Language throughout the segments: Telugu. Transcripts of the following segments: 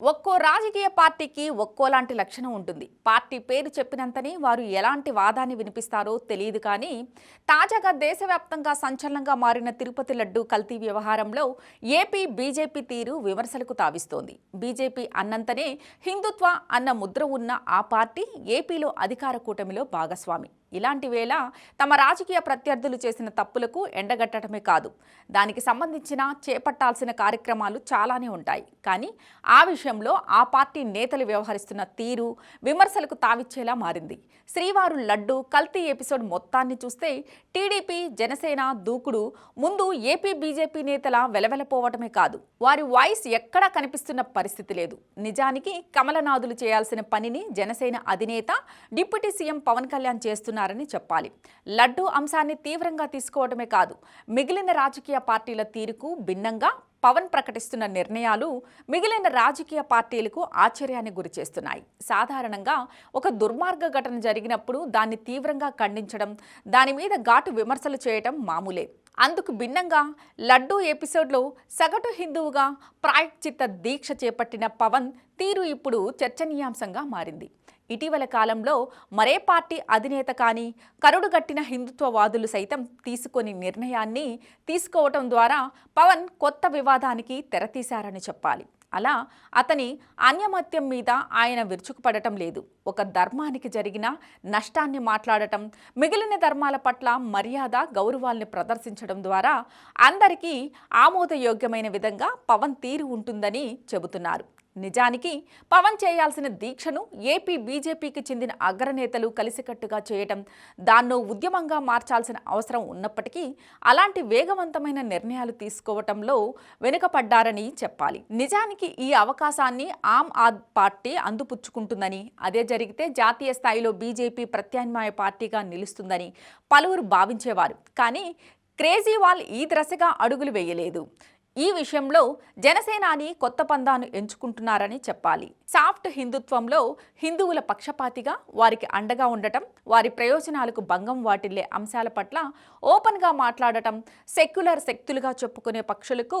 ఒక్కో రాజకీయ పార్టీకి ఒక్కోలాంటి లక్షణం ఉంటుంది. పార్టీ పేరు చెప్పినంతనే వారు ఎలాంటి వాదాన్ని వినిపిస్తారో తెలియదు కానీ తాజాగా దేశవ్యాప్తంగా సంచలనంగా మారిన తిరుపతి లడ్డు కల్తీ వ్యవహారంలో ఏపీ బీజేపీ తీరు విమర్శలకు తావిస్తోంది. బీజేపీ అన్నంతనే హిందుత్వ అన్న ముద్ర ఉన్న ఆ పార్టీ ఏపీలో అధికార కూటమిలో భాగస్వామి. ఇలాంటి వేళ తమ రాజకీయ ప్రత్యర్థులు చేసిన తప్పులకు ఎండగట్టడమే కాదు. దానికి సంబంధించిన చేపట్టాల్సిన కార్యక్రమాలు చాలానే ఉంటాయి. కానీ ఆ విషయంలో ఆ పార్టీ నేతలు వ్యవహరిస్తున్న తీరు విమర్శలకు తావిచ్చేలా మారింది. శ్రీవారు లడ్డు కల్తీ ఎపిసోడ్ మొత్తాన్ని చూస్తే టీడీపీ జనసేన దూకుడు ముందు ఏపీ బీజేపీ నేతల వెలవెలపోవటమే కాదు. వారి వాయిస్ ఎక్కడా కనిపిస్తున్న పరిస్థితి లేదు. నిజానికి కమలనాథులు చేయాల్సిన పనిని జనసేన అధినేత డిప్యూటీ సీఎం పవన్ కళ్యాణ్ చేస్తున్న చేస్తున్నారని చెప్పాలి. లడ్డూ అంశాన్ని తీవ్రంగా తీసుకోవడమే కాదు మిగిలిన రాజకీయ పార్టీల తీరుకు భిన్నంగా పవన్ ప్రకటిస్తున్న నిర్ణయాలు మిగిలిన రాజకీయ పార్టీలకు ఆశ్చర్యాన్ని గురిచేస్తున్నాయి సాధారణంగా ఒక దుర్మార్గ ఘటన జరిగినప్పుడు దాన్ని తీవ్రంగా ఖండించడం దాని మీద ఘాటు విమర్శలు చేయడం మామూలే. అందుకు భిన్నంగా లడ్డూ ఎపిసోడ్లో సగటు హిందువుగా ప్రాయశ్చిత్త దీక్ష చేపట్టిన పవన్ తీరు ఇప్పుడు చర్చనీయాంశంగా మారింది. ఇటీవల కాలంలో మరే పార్టీ అధినేత కానీ కరుడుగట్టిన హిందుత్వవాదులు సైతం తీసుకొని నిర్ణయాన్ని తీసుకోవటం ద్వారా పవన్ కొత్త వివాదానికి తెరతీశారని చెప్పాలి. అలా అతని అన్యమత్యం మీద ఆయన విరుచుకుపడటం లేదు. ఒక ధర్మానికి జరిగిన నష్టాన్ని మాట్లాడటం మిగిలిన ధర్మాల పట్ల మర్యాద గౌరవాల్ని ప్రదర్శించడం ద్వారా అందరికీ ఆమోదయోగ్యమైన విధంగా పవన్ తీరు ఉంటుందని చెబుతున్నారు. నిజానికి పవన్ చేయాల్సిన దీక్షను ఏపీ బీజేపీకి చెందిన అగ్రనేతలు కలిసికట్టుగా చేయటం దాన్నో ఉద్యమంగా మార్చాల్సిన అవసరం ఉన్నప్పటికీ అలాంటి వేగవంతమైన నిర్ణయాలు తీసుకోవటంలో వెనుకపడ్డారని చెప్పాలి. నిజానికి ఈ అవకాశాన్ని ఆమ్ ఆద్ పార్టీ అందుపుచ్చుకుంటుందని అదే జరిగితే జాతీయ స్థాయిలో బీజేపీ ప్రత్యామ్నాయ పార్టీగా నిలుస్తుందని పలువురు భావించేవారు. కానీ క్రేజీవాల్ ఈ దశగా అడుగులు వేయలేదు. ఈ విషయంలో జనసేనాని కొత్త పందాను ఎంచుకుంటున్నారని చెప్పాలి. సాఫ్ట్ హిందుత్వంలో హిందువుల పక్షపాతిగా వారికి అండగా ఉండటం వారి ప్రయోజనాలకు భంగం వాటిల్లే అంశాల పట్ల ఓపెన్గా మాట్లాడటం సెక్యులర్ శక్తులుగా చెప్పుకునే పక్షులకు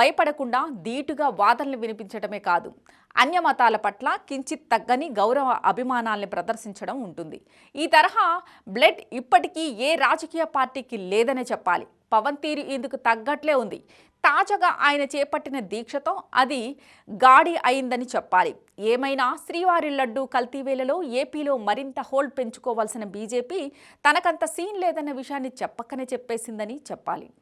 భయపడకుండా ధీటుగా వాదనలు వినిపించడమే కాదు. అన్య మతాల పట్ల కించిత్ తగ్గని గౌరవ అభిమానాల్ని ప్రదర్శించడం ఉంటుంది. ఈ తరహా బ్లడ్ ఇప్పటికీ ఏ రాజకీయ పార్టీకి లేదనే చెప్పాలి. పవన్ తీరు ఇందుకు తగ్గట్లే ఉంది. తాజాగా ఆయన చేపట్టిన దీక్షతో అది గాడి అయిందని చెప్పాలి. ఏమైనా శ్రీవారి లడ్డు కల్తీవేలలో ఏపీలో మరింత హోల్డ్ పెంచుకోవాల్సిన బీజేపీ తనకంత సీన్ లేదన్న విషయాన్ని చెప్పకనే చెప్పేసిందని చెప్పాలి.